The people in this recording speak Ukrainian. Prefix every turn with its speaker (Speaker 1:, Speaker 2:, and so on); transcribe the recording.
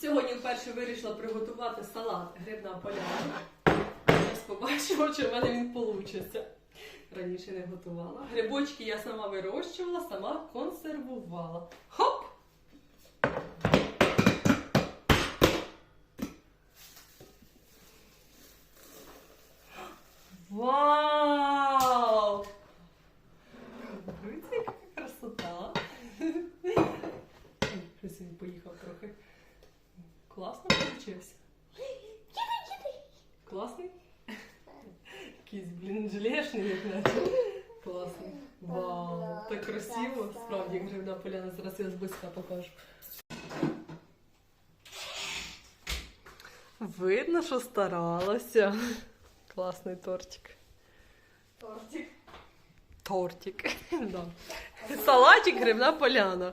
Speaker 1: Сьогодні вперше вирішила приготувати салат грибна поляна. Зараз побачимо, чи в мене він вийде. Раніше не готувала. Грибочки я сама вирощувала, сама консервувала. Хоп! Вау! Дивіться, яка красота! Він поїхав трохи. Класно получився. Класний? Якийсь, блін, желешний, як наче. Класний. Вау, так красиво. Справді, як гривна поляна. Зараз я зблизька покажу. Видно, що старалася. Класний тортик.
Speaker 2: Тортик.
Speaker 1: Тортик. Да. Салатик гривна поляна.